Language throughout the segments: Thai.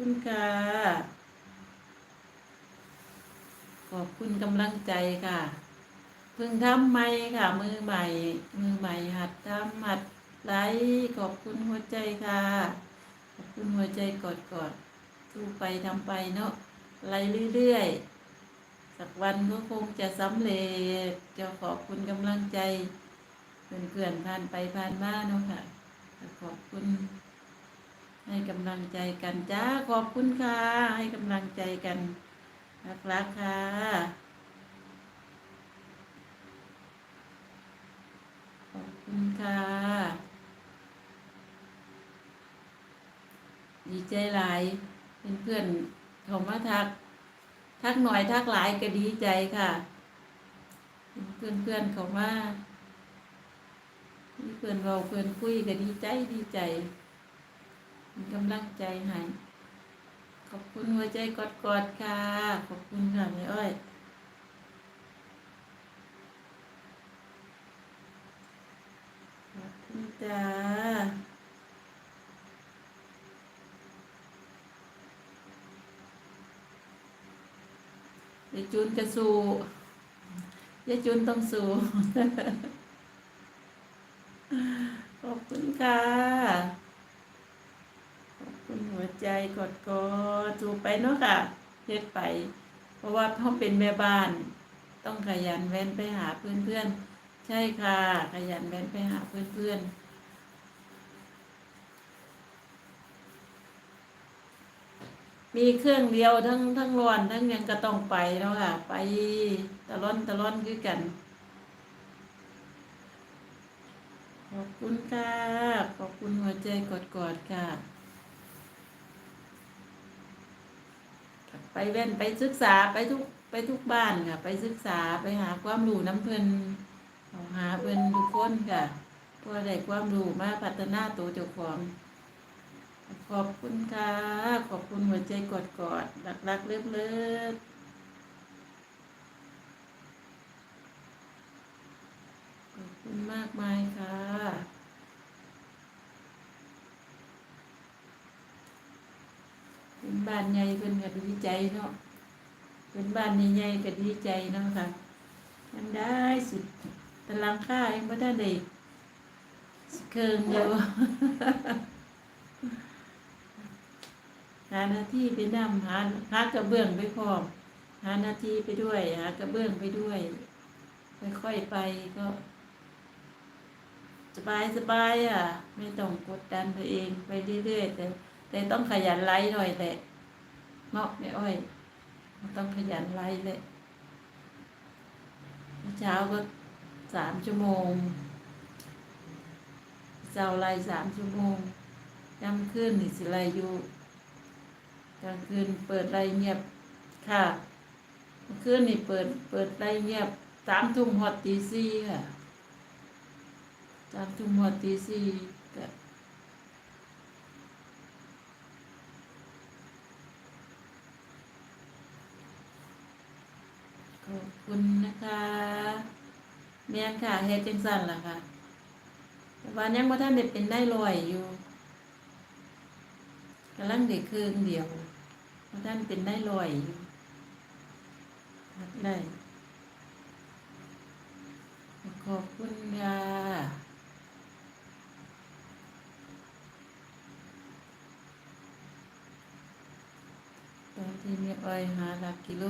คุณค่ะ ขอบคุณกำลังใจค่ะ เพิ่งทำใหม่ค่ะ มือใหม่ มือใหม่หัดทำหัดไลค์ขอบคุณหัวใจค่ะ ขอบคุณหัวใจกอดกอดสู้ไปทำไปเนาะไล่เรื่อยๆ สักวันก็คงจะสำเร็จ จะขอบคุณกำลังใจเพื่อนๆผ่านไปผ่านมาเนาะค่ะ ขอบคุณ ให้กำลังใจกันจ้าขอบคุณค่ะ ให้กำลังใจกันรักรักๆค่ะขอบคุณค่ะ ดีใจหลายเป็นเพื่อนเขามาทัก ทักหน่อยทักหลายก็ดีใจค่ะ เพื่อนเพื่อนๆเขามามีเพื่อนเราเพื่อนคุยก็ดีใจดีใจ มีกำลังใจให้ขอบคุณหัวใจกอดๆค่ะ ขอบคุณค่ะแม่อ้อยขอบคุณจ้ายายจุนจะสู้ยายจุนต้องสู้ ขอบคุณค่ะ หัวใจกดกดสู้ไปเนาะค่ะเฮ็ดไป เพราะว่าเขาเป็นแม่บ้าน ต้องขยันแว้นไปหาเพื่อนๆใช่ค่ะ ขยันแว้นไปหาเพื่อนๆมีเครื่องเดียวทั้งทั้งร้อนทั้งยังก็ต้องไปแล้วค่ะ ไปตะล่อนตะล่อนคือกัน ขอบคุณค่ะ ขอบคุณหัวใจกอดๆค่ะ ไปแว่นไปศึกษาไปทุกไปทุกบ้านค่ะ ไปศึกษาไปหาความรู้น้ำเพลินหาเพลินทุกคนค่ะเพื่อได้ความรู้มาพัฒนาตัวเจ้าของขอบคุณค่ะ ขอบคุณหัวใจกอดกอดรักรักๆเลิฟเลิฟขอบคุณมากมายค่ะ เป็น บ้านใหญ่เป็นก็ดีใจเนาะเป็นบ้านใหญ่ๆก็ดีใจเนาะค่ะมันได้สุดตารางค่าเองไม่ได้เด็กเคิงเดียวหาหน้าที่ไปนำหาหากระเบื้องไปพร้อมหาหน้าที่ไปด้วยหากระเบื้องไปด้วยค่อยๆไปก็ สบายสบายอะ ไม่ต้องกดดันตัวเองไปเรื่อยๆแต่ แต่ต้องขยันไล่หน่อยแหละ เนาะแม่อ้อยต้องขยันไล่แหละเช้าก็สามชั่วโมงเช้าไล่สามชั่วโมงกลางคืนนี่สิไล่อยู่กลางคืนเปิดไรเงียบค่ะกลางคืนนี่เปิดเปิดไรเงียบสามทุ่มหอดตีสี่ค่ะสามทุ่มหอดตีสี่ก็ขอบ คุณนะคะแม่นค่ะเฮ็ดจังสั่นล่ะค่ะแต่ว่ายังบ่ท่านได้เป็นได้ลอยอยู่กำลังเด็กคืนเดียวเพราท่านเป็นได้ลอยอยู่ได้ขอบคุณค่ะตอนที่ม่อ้อยหาหลักกิโล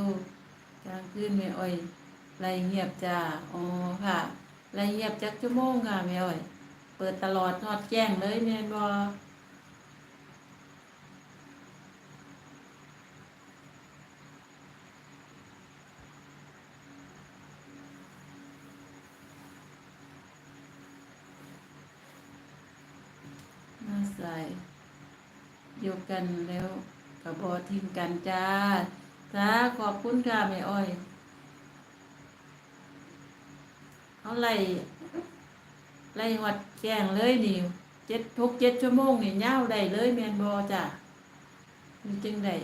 กลางคืนแม่อ้อยไล่เงียบจ้าอ๋อค่ะไล่เงียบจักชั่วโมงค่ะแม่อ้อย เปิดตลอดทอดแจ้งเลยแม่บอมาใส่เดียวกันแล้วกับบอทิ้งกันจ้า จ้าขอบคุณค่ะแม่อ้อยเอาไล่ไล่วัดแจงเลยนี่เจ็ดทุกเจ็ดชั่วโมงนี่ยาวได้เลยแมนบอจ้ะมีจังได้